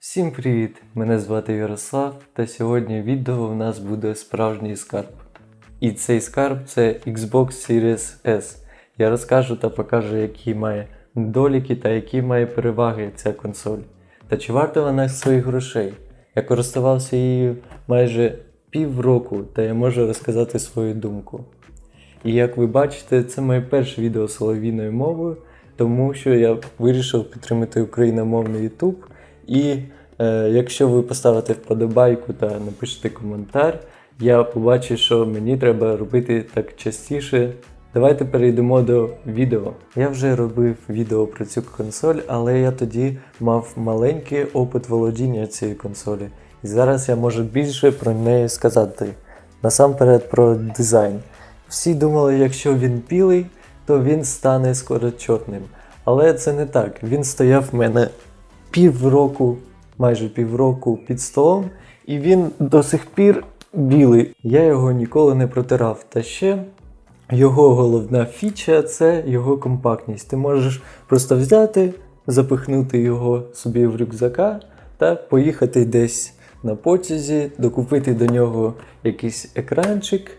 Всім привіт! Мене звати Ярослав, та сьогодні відео у нас буде справжній скарб. І цей скарб це Xbox Series S. Я розкажу та покажу, які має недоліки та які має переваги ця консоль. Та чи варта вона своїх грошей? Я користувався її майже півроку, та я можу розказати свою думку. І як ви бачите, це моє перше відео соловійною мовою, тому що я вирішив підтримати україномовний YouTube. І е, якщо ви поставите вподобайку та напишете коментар, я побачу, що мені треба робити так частіше. Давайте перейдемо до відео. Я вже робив відео про цю консоль, але я тоді мав маленький опит володіння цією консолі. І зараз я можу більше про неї сказати. Насамперед про дизайн. Всі думали, якщо він білий, то він стане скоро чорним. Але це не так. Він стояв в мене півроку, майже півроку під столом, і він до сих пір білий. Я його ніколи не протирав. Та ще його головна фіча це його компактність. Ти можеш просто взяти, запихнути його собі в рюкзака та поїхати десь на потязі, докупити до нього якийсь екранчик.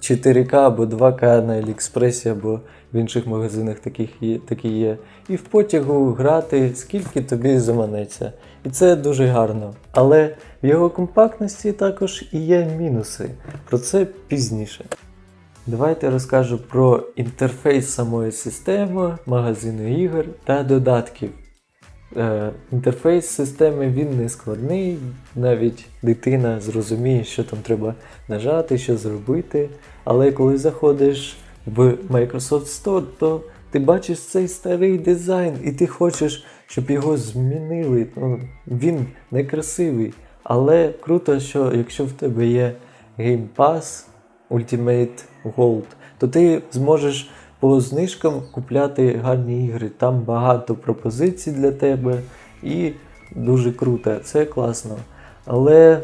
4К або 2К на Аліекспресі або в інших магазинах таких є, такі є. І в потягу грати скільки тобі заманеться. І це дуже гарно. Але в його компактності також і є мінуси. Про це пізніше. Давайте розкажу про інтерфейс самої системи, магазину ігор та додатків. Е, інтерфейс системи він не складний, навіть дитина зрозуміє, що там треба нажати, що зробити. Але коли заходиш в Microsoft Store, то ти бачиш цей старий дизайн, і ти хочеш, щоб його змінили. Ну, він некрасивий. Але круто, що якщо в тебе є Game Pass Ultimate Gold, то ти зможеш по знижкам купляти гарні ігри. Там багато пропозицій для тебе і дуже круто, це класно. Але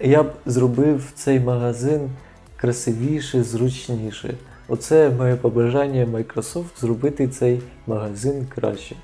я б зробив цей магазин красивіше, зручніше. Оце моє побажання Microsoft зробити цей магазин краще.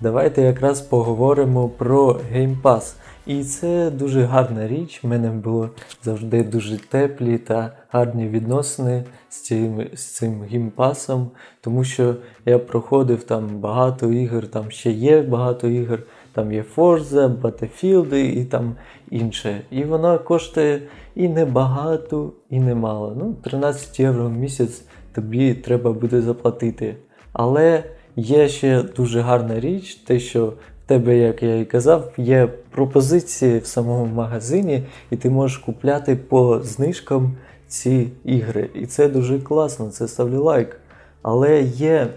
Давайте якраз поговоримо про Game Pass. І це дуже гарна річ. В мене було завжди дуже теплі та гарні відносини з цим, з цим геймпасом, тому що я проходив там багато ігор, там ще є багато ігор, там є Forza, Battlefield і там інше. І вона коштує і не багато, і не мало. Ну, 13 євро в місяць тобі треба буде заплатити. Але є ще дуже гарна річ, те, що в тебе, як я і казав, є пропозиції в самому магазині, і ти можеш купляти по знижкам ці ігри. І це дуже класно, це ставлю лайк. Але є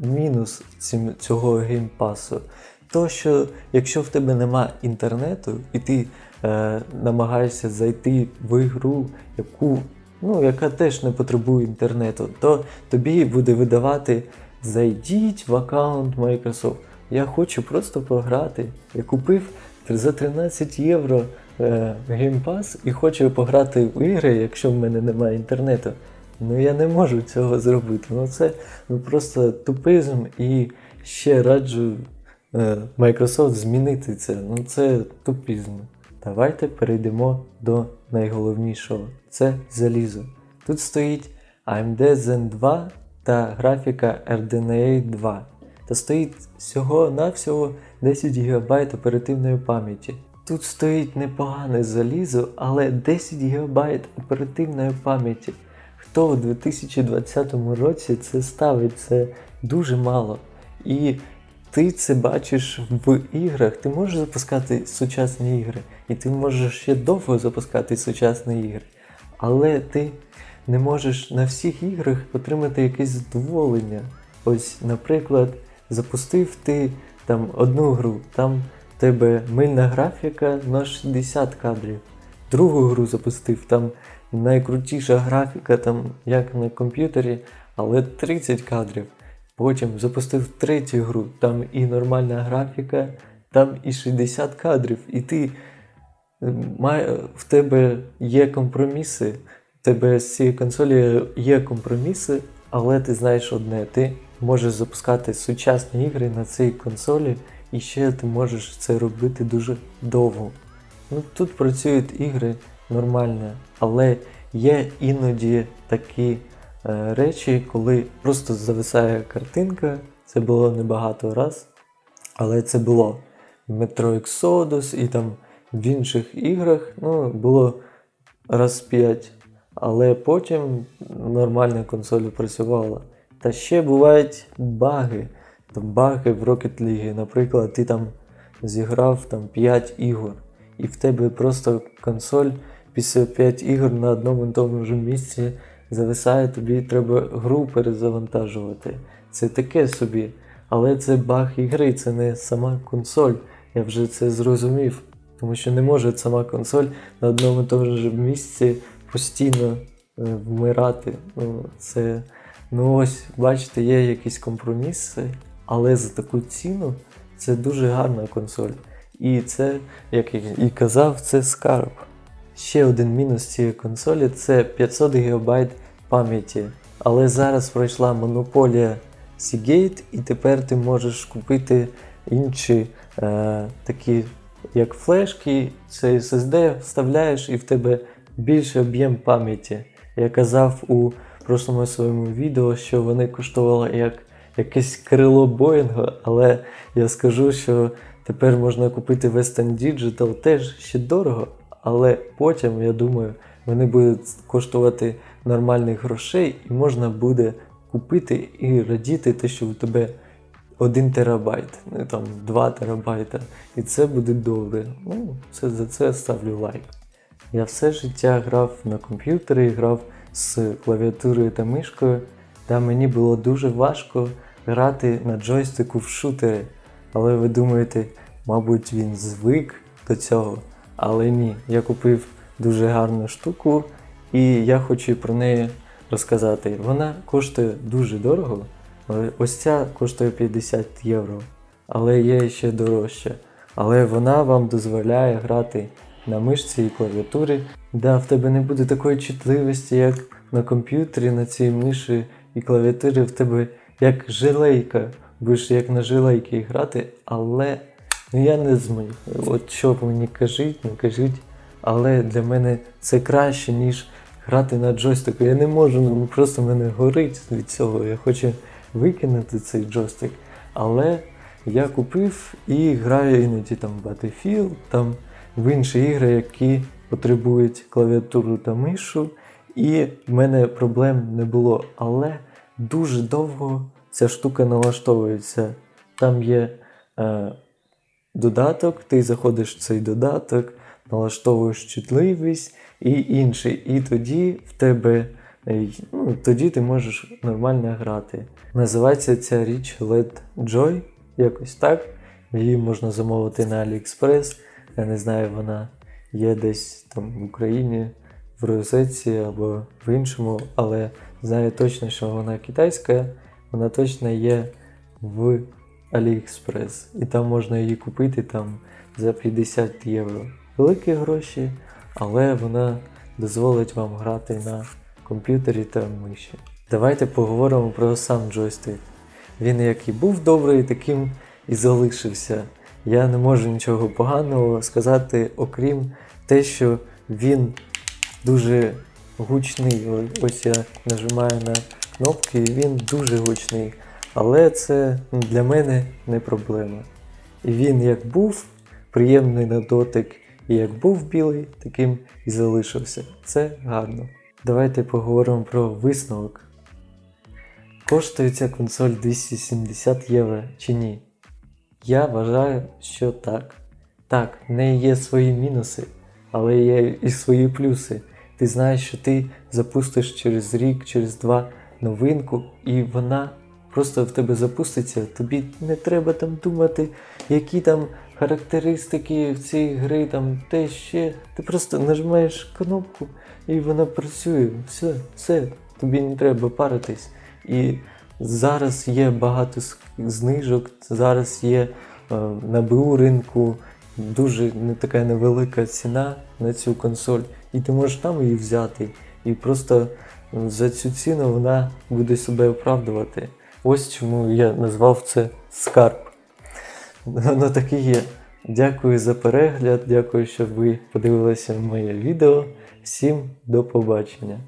мінус цього геймпасу. То, що якщо в тебе нема інтернету, і ти е, намагаєшся зайти в ігру, яку, ну, яка теж не потребує інтернету, то тобі буде видавати зайдіть в аккаунт Microsoft. Я хочу просто пограти. Я купив за 13 євро е, Game Pass і хочу пограти в ігри, якщо в мене немає інтернету. Ну я не можу цього зробити. Ну це ну, просто тупизм і ще раджу Microsoft змінити це. Ну це тупізм. Давайте перейдемо до найголовнішого. Це залізо. Тут стоїть AMD Zen 2 та графіка RDNA 2. Та стоїть всього-навсього 10 ГБ оперативної пам'яті. Тут стоїть непогане залізо, але 10 ГБ оперативної пам'яті. Хто у 2020 році це ставить? Це дуже мало. І ти це бачиш в іграх. Ти можеш запускати сучасні ігри, і ти можеш ще довго запускати сучасні ігри. Але ти не можеш на всіх іграх отримати якесь задоволення. Ось, наприклад, запустив ти там одну гру, там в тебе мильна графіка на 60 кадрів. Другу гру запустив, там найкрутіша графіка, там як на комп'ютері, але 30 кадрів. Потім запустив третю гру, там і нормальна графіка, там і 60 кадрів. І ти має, в тебе є компроміси, в тебе з цієї консолі є компроміси, але ти знаєш одне, ти можеш запускати сучасні ігри на цій консолі і ще ти можеш це робити дуже довго. Ну, тут працюють ігри нормально, але є іноді такі речі, коли просто зависає картинка. Це було небагато раз, але це було в Metro Exodus і там в інших іграх ну, було раз 5. Але потім нормальна консоль працювала. Та ще бувають баги. Там баги в Rocket League. Наприклад, ти там зіграв там 5 ігор, і в тебе просто консоль після 5 ігор на одному тому ж місці зависає, тобі треба гру перезавантажувати. Це таке собі. Але це баг ігри, це не сама консоль. Я вже це зрозумів. Тому що не може сама консоль на одному і тому ж місці постійно е, вмирати. Ну, це, ну ось, бачите, є якісь компроміси, але за таку ціну це дуже гарна консоль. І це, як і казав, це скарб. Ще один мінус цієї консолі це 500 ГБ пам'яті. Але зараз пройшла монополія Seagate, і тепер ти можеш купити інші е, такі, як флешки, це SSD, вставляєш і в тебе більший об'єм пам'яті. Я казав у прошлому своєму відео, що вони коштували як якесь крило Боїнга, але я скажу, що тепер можна купити Western Digital теж ще дорого, але потім, я думаю, вони будуть коштувати нормальних грошей і можна буде купити і радіти те, що у тебе 1 терабайт, не там 2 терабайта, і це буде добре. Ну, це за це ставлю лайк. Я все життя грав на комп'ютері, грав з клавіатурою та мишкою, та мені було дуже важко грати на джойстику в шутери. Але ви думаєте, мабуть, він звик до цього. Але ні, я купив дуже гарну штуку, і я хочу про неї розказати. Вона коштує дуже дорого. Ось ця коштує 50 євро, але є ще дорожче. Але вона вам дозволяє грати на мишці і клавіатурі. Да, в тебе не буде такої чутливості, як на комп'ютері, на цій миші і клавіатурі в тебе як жилейка. Будеш як на жилейки грати, але я не змію. От що б мені кажіть, не кажіть. Але для мене це краще, ніж грати на джойстику. Я не можу, ну просто мене горить від цього. Я хочу викинути цей джойстик. Але я купив і граю іноді там Battlefield, там в інші ігри, які потребують клавіатуру та мишу. І в мене проблем не було. Але дуже довго ця штука налаштовується. Там є е, додаток, ти заходиш в цей додаток, налаштовуєш чутливість і інший. І тоді в тебе е, ну, тоді ти можеш нормально грати. Називається ця річ LED Joy, якось так. Її можна замовити на AliExpress. Я не знаю, вона є десь там в Україні, в розетці або в іншому, але знаю точно, що вона китайська, вона точно є в AliExpress. І там можна її купити там за 50 євро. Великі гроші, але вона дозволить вам грати на комп'ютері та миші. Давайте поговоримо про сам джойстик. Він як і був добрий, таким і залишився. Я не можу нічого поганого сказати, окрім те, що він дуже гучний. Ось я нажимаю на кнопки, він дуже гучний. Але це для мене не проблема. І він як був приємний на дотик, і як був білий, таким і залишився. Це гарно. Давайте поговоримо про висновок. Коштує ця консоль 270 євро чи ні? Я вважаю, що так. Так, в неї є свої мінуси, але є і свої плюси. Ти знаєш, що ти запустиш через рік, через два новинку, і вона просто в тебе запуститься. Тобі не треба там думати, які там характеристики в цій гри, там те ще. Ти просто нажимаєш кнопку і вона працює. Все, все, тобі не треба паритись. І зараз є багато знижок, зараз є е, на БУ ринку дуже не така невелика ціна на цю консоль, і ти можеш там її взяти. І просто за цю ціну вона буде себе оправдувати. Ось чому я назвав це скарб. воно так і є. Дякую за перегляд, дякую, що ви подивилися моє відео. Всім до побачення.